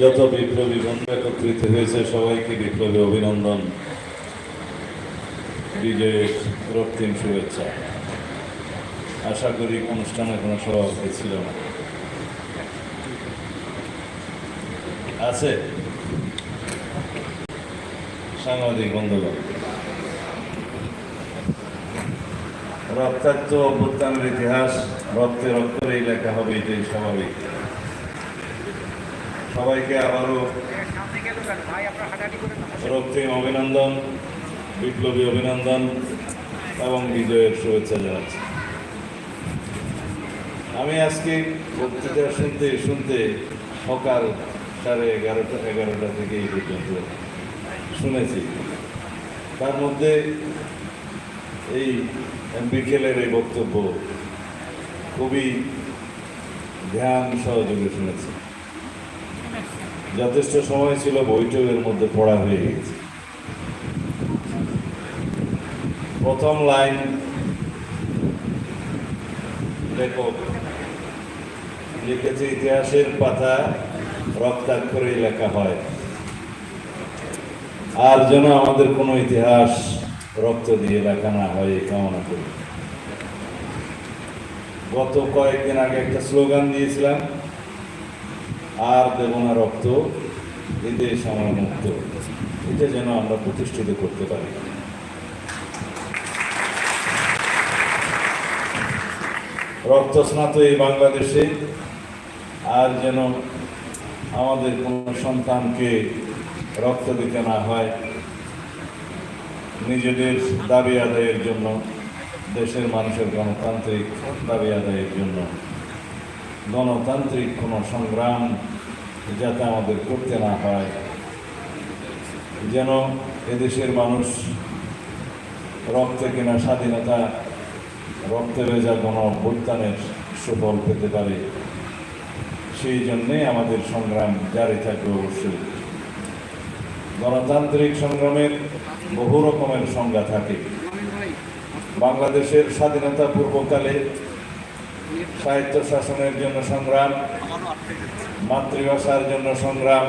যত বিপ্লবী বন্ধু একত্রিত হয়েছে, সবাইকে বিপ্লবী অভিনন্দন। বিজয়ের রক্তিম শুভেচ্ছা। আশা করি অনুষ্ঠানে কোনো সভাপতি ছিল না। আছে? সাংবাদিক বন্ধুগণ। রক্তাক্ত অভ্যুত্থানের ইতিহাস, রক্তে রক্তরেই লেখা হবে, এটাই স্বাভাবিক। সবাইকে আবারও রক্তিম অভিনন্দন, বিপ্লবী অভিনন্দন এবং বিজয়ের শুভেচ্ছা জানাচ্ছি। আমি আজকে বক্তৃতা শুনতে শুনতে সকাল সাড়ে এগারোটা এগারোটা থেকে এই পর্যন্ত শুনেছি। তার মধ্যে এই বিকেলের এই বক্তব্য খুবই ধ্যান সহযোগে শুনেছি। যথেষ্ট সময় ছিল বৈঠকের মধ্যে পড়া হয়ে গেছে। প্রথম লাইন লেখক লিখেছে, ইতিহাসের পাতা রক্তাক্ষরেই লেখা হয়। আর যেন আমাদের কোনো ইতিহাস রক্ত দিয়ে লেখা না হয়, এই কামনা করি। গত কয়েকদিন আগে একটা স্লোগান দিয়েছিলাম আর দেব না রক্ত এ দেশ আমার মুক্ত। এটা যেন আমরা প্রতিষ্ঠিত করতে পারি। রক্তস্নাত এই বাংলাদেশে, আর যেন আমাদের কোনো সন্তানকে রক্ত দিতে না হয়, নিজেদের দাবি আদায়ের জন্য, দেশের মানুষের গণতান্ত্রিক দাবি আদায়ের জন্য। গণতান্ত্রিক কোনো সংগ্রাম যাতে আমাদের করতে না হয়, যেন এদেশের মানুষ রক্তে কিনা স্বাধীনতা, রক্তে ভেজা গণ অভ্যুত্থানের সুফল পেতে পারে। সেই জন্যে আমাদের সংগ্রাম জারি থাকবে অবশ্যই। গণতান্ত্রিক সংগ্রামের বহু রকমের সংজ্ঞা থাকে। বাংলাদেশের স্বাধীনতা পূর্বকালে সাহিত্য শাসনের জন্য সংগ্রাম মাতৃভাষার জন্য সংগ্রাম,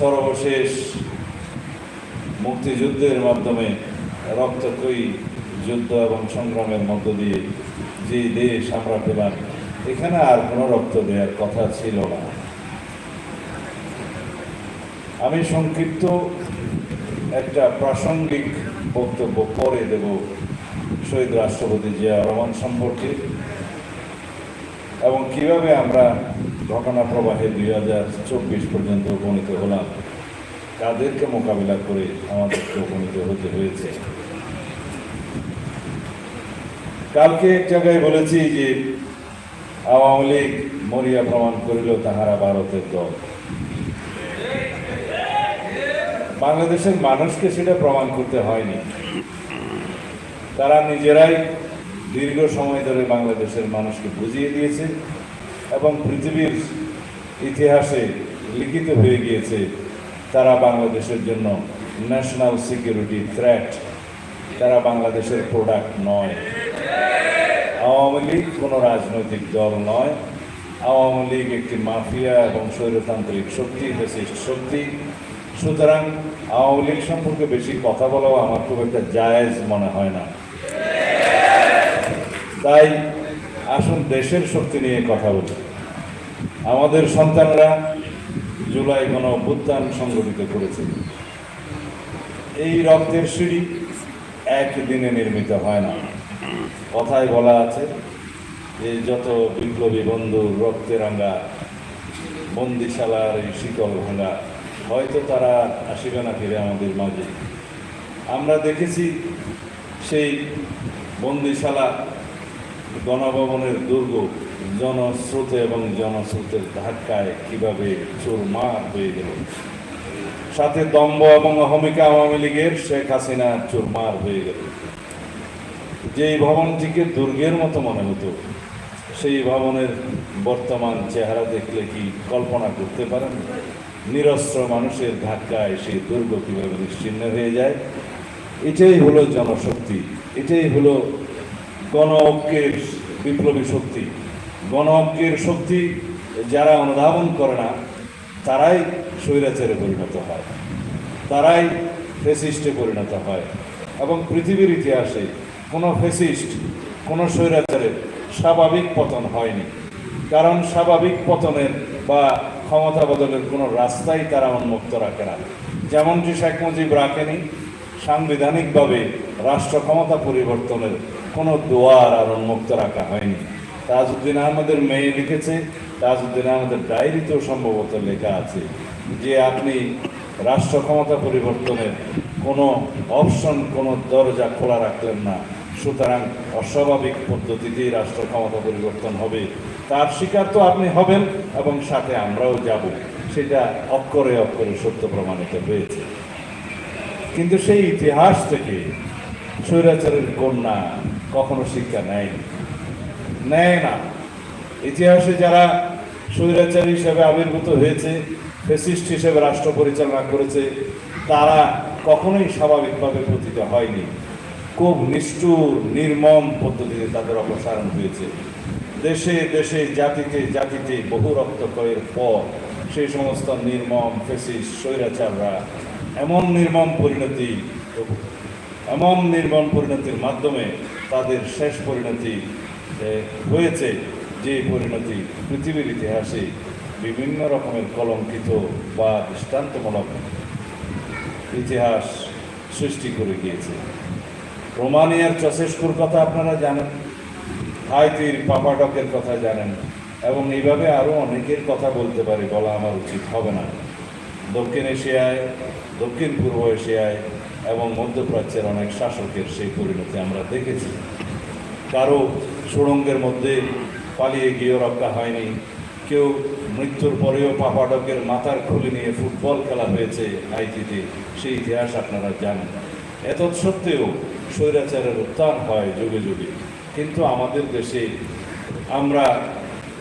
সর্বশেষ মুক্তিযুদ্ধের মাধ্যমে রক্তক্ষয়ী যুদ্ধ এবং সংগ্রামের মধ্য দিয়ে যে দেশ আমরা পেলাম, এখানে আর কোনো রক্ত দেওয়ার কথা ছিল না। আমি সংক্ষিপ্ত একটা প্রাসঙ্গিক বক্তব্য পরে দেব শহীদ রাষ্ট্রপতি জিয়া রহমান সম্পর্কে। এবং কীভাবে আমরা ঘটনা প্রবাহে দুই হাজার চব্বিশ পর্যন্ত উপনীত হলাম, তাদেরকে মোকাবিলা করে আমাদেরকে উপনীত হতে হয়েছে। কালকে এক জায়গায় বলেছি যে আওয়ামী লীগ মরিয়া প্রমাণ করিল তাহারা ভারতের দল। বাংলাদেশের মানুষকে সেটা প্রমাণ করতে হয়নি। তারা নিজেরাই দীর্ঘ সময় ধরে বাংলাদেশের মানুষকে বুঝিয়ে দিয়েছে এবং পৃথিবীর ইতিহাসে লিখিত হয়ে গিয়েছে, তারা বাংলাদেশের জন্য ন্যাশনাল সিকিউরিটি থ্রেট তারা বাংলাদেশের প্রোডাক্ট নয়। আওয়ামী লীগ কোনো রাজনৈতিক দল নয়। আওয়ামী লীগ একটি মাফিয়া এবং স্বৈরতান্ত্রিক শক্তি ফেসিস্ট শক্তি। সুতরাং আওয়ামী লীগ সম্পর্কে বেশি কথা বলাও আমার খুব একটা জায়েজ মনে হয় না। তাই আসুন দেশের শক্তি নিয়ে কথা বলি। আমাদের সন্তানরা জুলাই গণ অভ্যুত্থান সংগঠিত করেছে। এই রক্তের সিঁড়ি একদিনে নির্মিত হয় না। কথায় বলা আছে যে, যত বিপ্লবী বন্ধু রক্তে রাঙ্গা বন্দিশালার এই শীতল ভাঙা, হয়তো তারা আসিবে না ফিরে আমাদের মাঝে। আমরা দেখেছি সেই বন্দিশালা গণভবনের দুর্গ জনস্রোতে এবং জনস্রোতের ধাক্কায় কীভাবে চুরমার হয়ে গেল? সাথে দম্ভ এবং অহমিকা আওয়ামী লীগের শেখ হাসিনা চুরমার হয়ে গেল। যেই ভবনটিকে দুর্গের মতো মনে হতো, সেই ভবনের বর্তমান চেহারা দেখলে কি কল্পনা করতে পারেন? নিরস্ত্র মানুষের ধাক্কায় সেই দুর্গ কীভাবে নিশ্চিন্ন হয়ে যায়? এটাই হলো জনশক্তি, এটাই হলো গণ ঐক্যের বিপ্লবী শক্তি। গণ ঐক্যের শক্তি যারা অনুধাবন করে না, তারাই স্বৈরাচারে পরিণত হয়। তারাই ফেসিস্টে পরিণত হয়। এবং পৃথিবীর ইতিহাসে কোনো ফেসিস্ট কোনো স্বৈরাচারের স্বাভাবিক পতন হয়নি। কারণ স্বাভাবিক পতনের বা ক্ষমতা বদলের কোনো রাস্তাই তারা উন্মুক্ত রাখে না। যেমনটি শেখ মুজিব রাখেনি, সাংবিধানিকভাবে রাষ্ট্র ক্ষমতা পরিবর্তনের কোনো দোয়ার আর উন্মুক্ত রাখা হয়নি। তাজউদ্দিন আহমদের মেয়ে লিখেছে, তাজউদ্দিন আহমদের ডায়েরিতেও সম্ভবত লেখা আছে যে আপনি রাষ্ট্র ক্ষমতা পরিবর্তনের কোনো অপশন, কোনো দরজা খোলা রাখলেন না। সুতরাং অস্বাভাবিক পদ্ধতিতেই রাষ্ট্র ক্ষমতা পরিবর্তন হবে। তার শিকার তো আপনি হবেন এবং সাথে আমরাও যাব। সেটা অক্ষরে অক্ষরে সত্য প্রমাণিত হয়েছে। কিন্তু সেই ইতিহাস থেকে স্বৈরাচারের কন্যা কখনো শিক্ষা নেয়নি। নেয় না। ইতিহাসে যারা স্বৈরাচারী হিসেবে আবির্ভূত হয়েছে ফেসিস্ট হিসেবে রাষ্ট্র পরিচালনা করেছে, তারা কখনোই স্বাভাবিকভাবে পতিত হয়নি। খুব নিষ্ঠুর, নির্মম পদ্ধতিতে তাদের অপসারণ হয়েছে। দেশে দেশে জাতিতে জাতিতে বহু রক্তক্ষয়ের পর সেই সমস্ত নির্মম ফেসিস্ট স্বৈরাচাররা এমন নির্মম পরিণতি, এমন নির্মম পরিণতির মাধ্যমে তাদের শেষ পরিণতি হয়েছে যে পরিণতি পৃথিবীর ইতিহাসে বিভিন্ন রকমের কলঙ্কিত বা দৃষ্টান্তমূলক ইতিহাস সৃষ্টি করে গিয়েছে। রোমানিয়ার চসেস্কুর কথা আপনারা জানেন, হাইতির পাপাডকের কথা জানেন, এবং এইভাবে আরও অনেকের কথা বলতে পারি বলা আমার উচিত হবে না। দক্ষিণ এশিয়ায়, দক্ষিণ পূর্ব এশিয়ায় এবং মধ্যপ্রাচ্যের অনেক শাসকের সেই পরিণতি আমরা দেখেছি। কারও সুড়ঙ্গের মধ্যে পালিয়ে গিয়েও রক্ষা হয়নি। কেউ মৃত্যুর পরেও পাপাডকের মাথার খুলি নিয়ে ফুটবল খেলা হয়েছে আইটিতে, সেই ইতিহাস আপনারা জানেন। এত সত্ত্বেও স্বৈরাচারের উত্থান হয় যুগে যুগে। কিন্তু আমাদের দেশে আমরা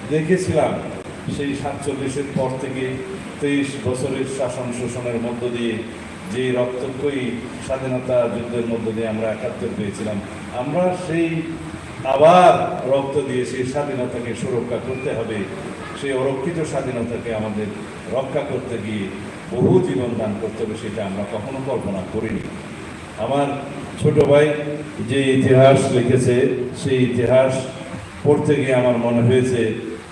দেখেছিলাম সেই সাতচল্লিশের পর থেকে তেইশ বছরের শাসন শোষণের মধ্য দিয়ে যে রক্তক্ষয়ী স্বাধীনতা যুদ্ধের মধ্য দিয়ে আমরা একাত্তর পেয়েছিলাম আমরা সেই আবার রক্ত দিয়ে সেই স্বাধীনতাকে সুরক্ষা করতে হবে, সেই অরক্ষিত স্বাধীনতাকে আমাদের রক্ষা করতে গিয়ে বহু জীবন দান করতে হবে সেটা আমরা কখনো কল্পনা করিনি। আমার ছোট ভাই যে ইতিহাস লিখেছে, সেই ইতিহাস পড়তে গিয়ে আমার মনে হয়েছে,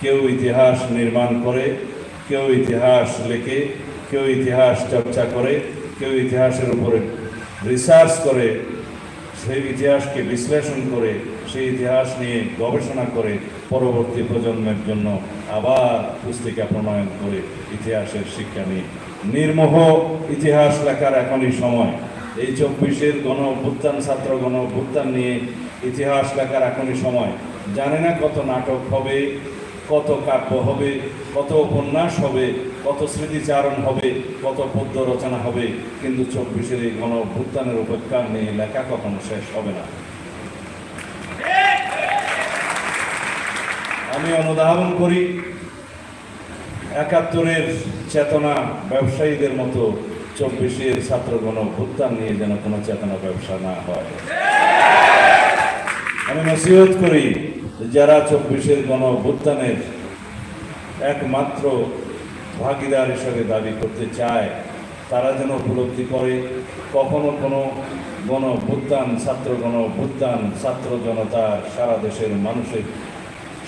কেউ ইতিহাস নির্মাণ করে, কেউ ইতিহাস লেখে, কেউ ইতিহাস চর্চা করে কেউ ইতিহাসের উপরে রিসার্চ করে, সেই ইতিহাসকে বিশ্লেষণ করে, সেই ইতিহাস নিয়ে গবেষণা করে পরবর্তী প্রজন্মের জন্য আবার পুস্তিকা প্রণয়ন করে ইতিহাসের শিক্ষা নিয়ে। নির্মোহ ইতিহাস লেখার এখনই সময়। এই চব্বিশের গণ অভ্যুত্থান, ছাত্র গণ অভ্যুত্থান নিয়ে ইতিহাস লেখার এখনই সময়। জানে না কত নাটক হবে, কত কাব্য হবে, কত উপন্যাস হবে কত স্মৃতিচারণ হবে, কত পদ্য রচনা হবে, কিন্তু চব্বিশের এই গণ অভ্যুত্থানের উপেক্ষা নিয়ে লেখা কখনো শেষ হবে না। আমি অনুধাবন করি, একাত্তরের চেতনা ব্যবসায়ীদের মতো চব্বিশের ছাত্রগণ ভুত্তান নিয়ে যেন কোনো চেতনা ব্যবসা না হয়। আমি নসিহত করি, যারা চব্বিশের গণ ভুত্তানের একমাত্র ভাগিদার হিসেবে দাবি করতে চায়, তারা যেন উপলব্ধি করে। কখনো কোনো গণ ছাত্র গণ ভুত্তান ছাত্র জনতা সারা দেশের মানুষের,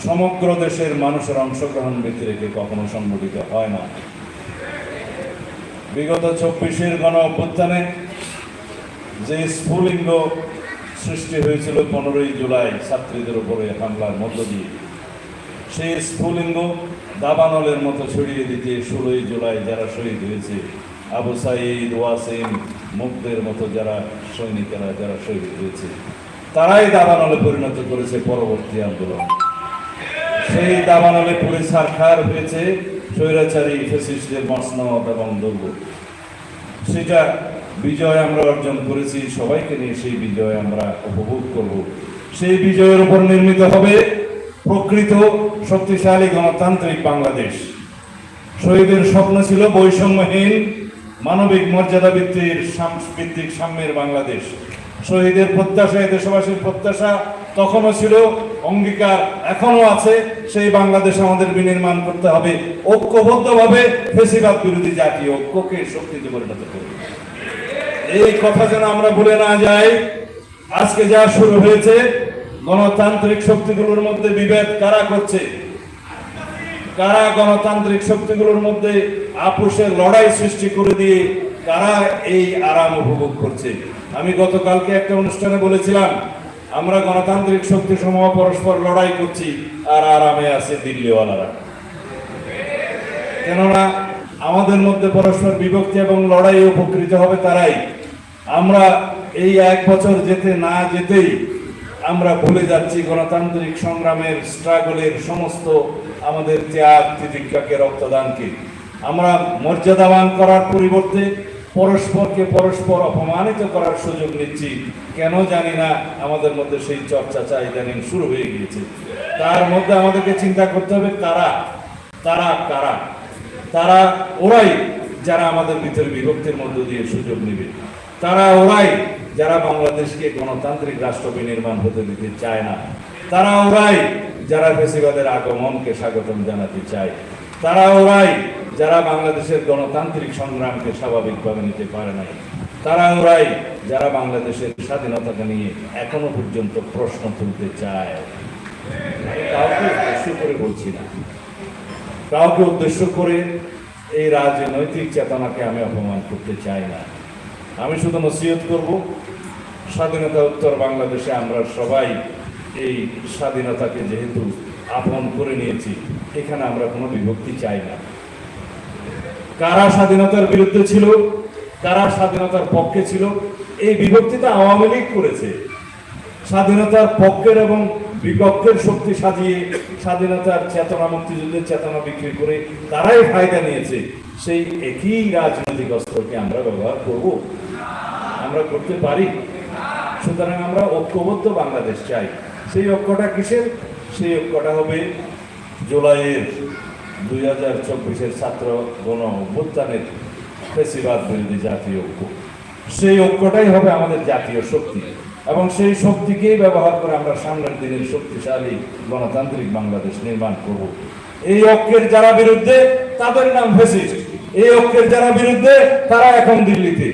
সমগ্র দেশের মানুষের অংশগ্রহণ ব্যক্তি রেখে কখনো সংগঠিত হয় না। বিগত চব্বিশের গণ অভ্যুত্থানে যে স্ফুলিঙ্গ সৃষ্টি হয়েছিল পনেরোই জুলাই ছাত্রীদের উপরে হামলার মধ্য দিয়ে, সেই স্ফুলিঙ্গ দাবানলের মতো ছড়িয়ে দিতে ষোলোই জুলাই যারা শহীদ হয়েছে, আবু সাইদ, ওয়াসিম মুগ্ধের মতো যারা সৈনিকেরা যারা শহীদ হয়েছে, তারাই দাবানলে পরিণত করেছে পরবর্তী আন্দোলন। সেই দাবানলে পুরে সারখার হয়েছে স্বৈরাচারী ফেসিস্টদের মসনদ এবং দুর্গ। সেটা বিজয় আমরা অর্জন করেছি, সবাইকে নিয়ে সেই বিজয় আমরা উপভোগ করব। সেই বিজয়ের উপর নির্মিত হবে প্রকৃত শক্তিশালী গণতান্ত্রিক বাংলাদেশ। শহীদের স্বপ্ন ছিল বৈষম্যহীন, মানবিক মর্যাদা ভিত্তির সাংস্কৃতিক সাম্যের বাংলাদেশ। শহীদের প্রত্যাশা দেশবাসীর প্রত্যাশা তখনও ছিল, অঙ্গীকার এখনও আছে, সেই বাংলাদেশ আমাদের বিনির্মাণ করতে হবে। ঐক্যবদ্ধভাবে ফেসিবাদ বিরোধী জাতীয় ঐক্যকে শক্তিতে পরিণত করবে। এই কথা যেন আমরা ভুলে না যাই, আজকে যা শুরু হয়েছে গণতান্ত্রিক শক্তিগুলোর মধ্যে বিভেদ কারা করছে? কারা গণতান্ত্রিক শক্তিগুলোর মধ্যে আপোষের লড়াই সৃষ্টি করে দিয়ে কারা এই আরাম উপভোগ করছে? আমি গতকালকে একটা অনুষ্ঠানে বলেছিলাম, আমরা গণতান্ত্রিক শক্তি সমূহ পরস্পর লড়াই করছি আর আরামে আছে দিল্লিওয়ালারা। কেননা আমাদের মধ্যে পরস্পর বিভক্তি এবং লড়াই উপকৃত হবে তারাই। আমরা এই এক বছর যেতে না যেতেই আমরা ভুলে যাচ্ছি গণতান্ত্রিক সংগ্রামের স্ট্রাগলের সমস্ত আমাদের ত্যাগ, তিতিক্ষাকে, রক্তদানকে। আমরা মর্যাদাবান করার পরিবর্তে পরস্পরকে পরস্পর অপমানিত করার সুযোগ নিচ্ছি। কেন জানি না, আমাদের মধ্যে সেই চর্চা ইদানিং শুরু হয়ে গিয়েছে। তার মধ্যে আমাদেরকে চিন্তা করতে হবে কারা তারা কারা? তারা ওরাই যারা আমাদের ভিতরে বিভক্তির মধ্য দিয়ে সুযোগ নেবে। তারা ওরাই যারা বাংলাদেশকে গণতান্ত্রিক রাষ্ট্র বিনির্মাণ হতে দিতে চায় না তারা ওরাই যারা ফেসিবাদের আগমনকে স্বাগতম জানাতে চায় তারা ওরাই যারা বাংলাদেশের গণতান্ত্রিক সংগ্রামকে স্বাভাবিকভাবে নিতে পারে নাই তারা ওরাই যারা বাংলাদেশের স্বাধীনতাকে নিয়ে এখনও পর্যন্ত প্রশ্ন তুলতে চায়। কাউকে উদ্দেশ্য করে বলছি না। কাউকে উদ্দেশ্য করে এই রাজনৈতিক চেতনাকে আমি অপমান করতে চাই না। আমি শুধু নসিহত করব, স্বাধীনতা উত্তর বাংলাদেশে আমরা সবাই এই স্বাধীনতাকে যেহেতু আপন করে নিয়েছি, এখানে আমরা কোনো বিভক্তি চাই না। কারা স্বাধীনতার বিরুদ্ধে ছিল, কারা স্বাধীনতার পক্ষে ছিল, এই বিভক্তিটা আওয়ামী লীগ করেছে। স্বাধীনতার পক্ষের এবং বিপক্ষের শক্তি সাজিয়ে স্বাধীনতার চেতনা, মুক্তিযুদ্ধের চেতনা বিক্রি করে তারাই ফায়দা নিয়েছে। সেই একই রাজনৈতিক অস্ত্রকে আমরা ব্যবহার করব। আমরা করতে পারি। সুতরাং আমরা ঐক্যবদ্ধ বাংলাদেশ চাই। সেই ঐক্যটা কিসের? সেই ঐক্যটা হবে জুলাইয়ের দুই হাজার চব্বিশের ছাত্র গণ অভ্যুত্থানের ফেসিবাদ বিরোধী জাতীয় ঐক্য। সেই ঐক্যটাই হবে আমাদের জাতীয় শক্তি। এবং সেই শক্তিকেই ব্যবহার করে আমরা সামনের দিনের শক্তিশালী গণতান্ত্রিক বাংলাদেশ নির্মাণ করব। এই ঐক্যের যারা বিরুদ্ধে, তাদের নাম ফেসিস্ট এই ঐক্যের যারা বিরুদ্ধে, তারা এখন দিল্লিতে।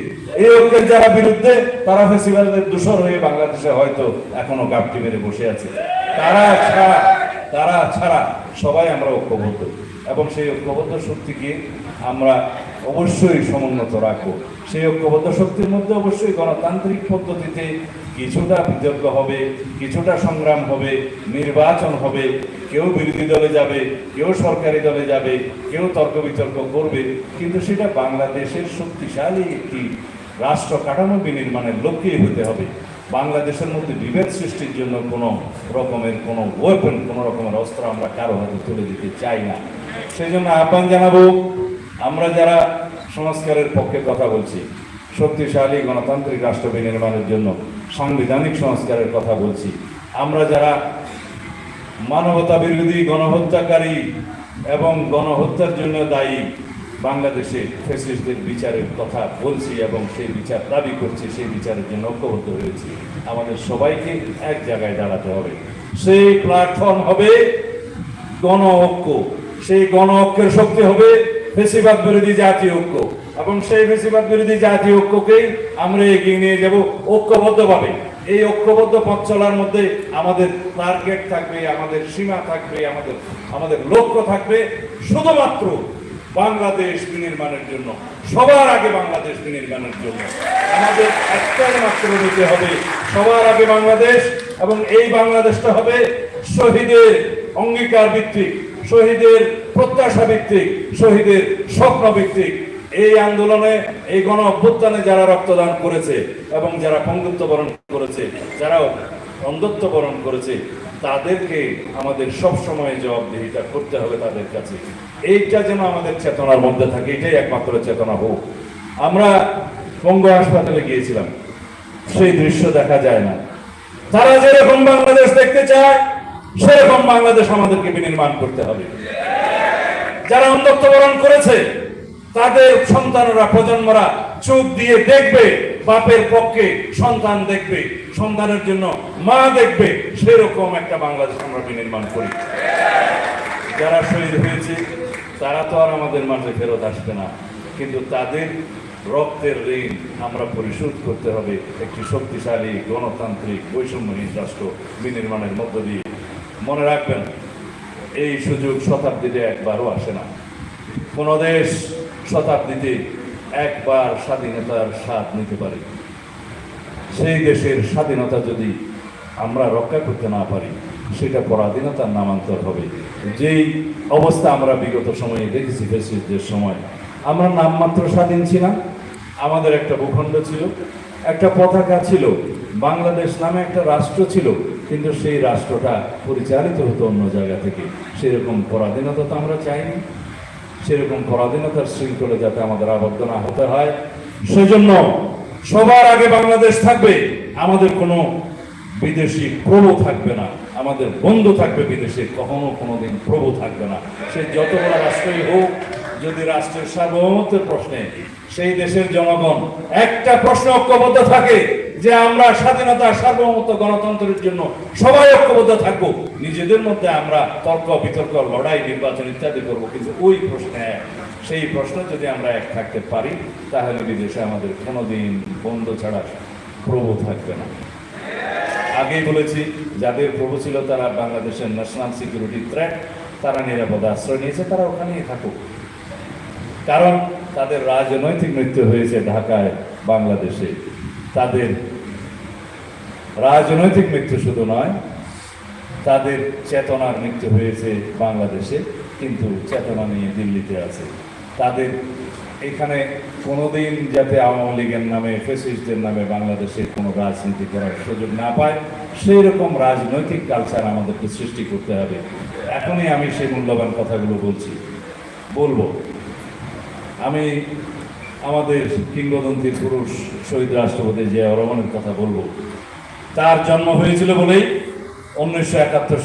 এই ঐক্যের যারা বিরুদ্ধে, তারা ফেসিবাদের দূষণ হয়ে বাংলাদেশে হয়তো এখনও গাপটি মেরে বসে আছে। তারা ছাড়া তারা ছাড়া সবাই আমরা ঐক্যবদ্ধ। এবং সেই ঐক্যবদ্ধ শক্তিকে আমরা অবশ্যই সমুন্নত রাখব সেই ঐক্যবদ্ধ শক্তির মধ্যে অবশ্যই গণতান্ত্রিক পদ্ধতিতে কিছুটা বিতর্ক হবে, কিছুটা সংগ্রাম হবে, নির্বাচন হবে। কেউ বিরোধী দলে যাবে, কেউ সরকারি দলে যাবে, কেউ তর্ক বিতর্ক করবে। কিন্তু সেটা বাংলাদেশের শক্তিশালী একটি রাষ্ট্র কাঠামো বিনির্মাণের লক্ষ্যেই হতে হবে। বাংলাদেশের মধ্যে বিভেদ সৃষ্টির জন্য কোনো রকমের কোনো ওয়েপন কোনো রকমের অস্ত্র আমরা কারও হাতে তুলে দিতে চাই না। সেই জন্য আহ্বান জানাব আমরা যারা সংস্কারের পক্ষে কথা বলছি, শক্তিশালী গণতান্ত্রিক রাষ্ট্র বিনির্মাণের জন্য সাংবিধানিক সংস্কারের কথা বলছি, আমরা যারা মানবতা বিরোধী, গণহত্যাকারী এবং গণহত্যার জন্য দায়ী বাংলাদেশে ফেসিস্টদের বিচারের কথা বলছি এবং সেই বিচার দাবি করছি, সেই বিচারের জন্য ঐক্যবদ্ধ হয়েছি। আমাদের সবাইকে এক জায়গায় দাঁড়াতে হবে। সেই প্ল্যাটফর্ম হবে গণ সেই গণ শক্তি হবে ফেসিবাদ বিরোধী জাতীয় ঐক্য। এবং সেই ফেসিবাদ বিরোধী জাতীয় ঐক্যকেই আমরা এগিয়ে নিয়ে যাব ঐক্যবদ্ধভাবে। এই ঐক্যবদ্ধ পথ চলার মধ্যে আমাদের টার্গেট থাকবে, আমাদের সীমা থাকবে, আমাদের আমাদের লক্ষ্য থাকবে শুধুমাত্র বাংলাদেশ বিনির্মাণের জন্য, সবার আগে বাংলাদেশ বিনির্মাণের জন্য। আমাদের একটাই মাত্র নিতে হবে সবার আগে বাংলাদেশ এবং এই বাংলাদেশটা হবে শহীদের অঙ্গীকার ভিত্তিক, শহীদের প্রত্যাশা ভিত্তিক, শহীদের স্বপ্ন ভিত্তিক, এই আন্দোলনে এই গণ অভ্যুত্থানে যারা রক্তদান করেছে এবং যারা পঙ্গুত্ব বরণ করেছে যারা অন্ধত্ব বরণ করেছে, তাদেরকে আমাদের সব সময় জবাবদিহিতা করতে হবে তাদের কাছে। এইটা যেন আমাদের চেতনার মধ্যে থাকে, এটাই একমাত্র চেতনা হোক। আমরা বঙ্গ হাসপাতালে গিয়েছিলাম, সেই দৃশ্য দেখা যায় না। তারা যেরকম বাংলাদেশ দেখতে চায়, সেরকম বাংলাদেশ আমাদেরকে বিনির্মাণ করতে হবে। যারা অন্ধত্ব বরণ করেছে, তাদের সন্তানরা, প্রজন্মরা চোখ দিয়ে দেখবে, বাপের পক্ষে সন্তান দেখবে, সন্তানের জন্য মা দেখবে, সেরকম একটা বাংলাদেশ আমরা বিনির্মাণ করি। যারা শহীদ হয়েছে, তারা তো আর আমাদের মাঝে ফেরত আসবে না। কিন্তু তাদের রক্তের ঋণ আমরা পরিশোধ করতে হবে একটি শক্তিশালী গণতান্ত্রিক বৈষম্যহীন রাষ্ট্র বিনির্মাণের মধ্য দিয়ে। মনে রাখবেন এই সুযোগ শতাব্দীতে একবারও আসে না। কোন দেশ শতাব্দীতে একবার স্বাধীনতার স্বাদ নিতে পারে। সেই দেশের স্বাধীনতা যদি আমরা রক্ষা করতে না পারি, সেটা পরাধীনতার নামান্তর হবে। যেই অবস্থা আমরা বিগত সময়ে দেখেছি ফেসিসদের সময়, আমরা নামমাত্র স্বাধীন ছিলাম। আমাদের একটা ভূখণ্ড ছিল, একটা পতাকা ছিল। বাংলাদেশ নামে একটা রাষ্ট্র ছিল। কিন্তু সেই রাষ্ট্রটা পরিচালিত হতো অন্য জায়গা থেকে। সেরকম পরাধীনতা তো আমরা চাইনি। সেরকম পরাধীনতার শৃঙ্খলে যাতে আমাদের আবদ্ধ না হতে হয়। সেজন্য সবার আগে বাংলাদেশ থাকবে। আমাদের কোনো বিদেশি প্রভু থাকবে না। আমাদের বন্ধু থাকবে বিদেশে, কখনো কোনোদিন প্রভু থাকবে না। সে যত বড় রাষ্ট্রই হোক, যদি রাষ্ট্রের সার্বভৌমত্বের প্রশ্নে সেই দেশের জনগণ একটা প্রশ্ন ঐক্যবদ্ধ থাকে যে আমরা স্বাধীনতা, সার্বভৌমত্ব, গণতন্ত্রের জন্য সবাই ঐক্যবদ্ধ থাকব, নিজেদের মধ্যে আমরা তর্ক, বিতর্ক, লড়াই, নির্বাচন ইত্যাদি করব, কিন্তু ওই প্রশ্নে। সেই প্রশ্ন যদি আমরা এক থাকতে পারি, তাহলে বিদেশে আমাদের কোনোদিন বন্ধ ছাড়া প্রভু থাকবে না আগেই বলেছি, যাদের প্রভু ছিল তারা বাংলাদেশের ন্যাশনাল সিকিউরিটি থ্রেট, তারা নিরাপদে আশ্রয় নিয়েছে, তারা ওখানেই থাকুক কারণ তাদের রাজনৈতিক মৃত্যু হয়েছে ঢাকায়, বাংলাদেশে তাদের রাজনৈতিক মৃত্যু শুধু নয়, তাদের চেতনার মৃত্যু হয়েছে বাংলাদেশে, কিন্তু চেতনা নিয়ে দিল্লিতে আছে। তাদের এখানে কোনোদিন যাতে আওয়ামী লীগের নামে ফেসিস্টদের নামে বাংলাদেশে কোনো রাজনীতি করার সুযোগ না পায় সেই রকম রাজনৈতিক কালচার আমাদেরকে সৃষ্টি করতে হবে। এখনই আমি সেই মূল্যবান কথাগুলো বলছি। বলব, আমি আমাদের কিংবদন্তির পুরুষ শহীদ রাষ্ট্রপতি জিয়া রহমানের কথা বলব। তার জন্ম হয়েছিল বলেই উনিশশো একাত্তর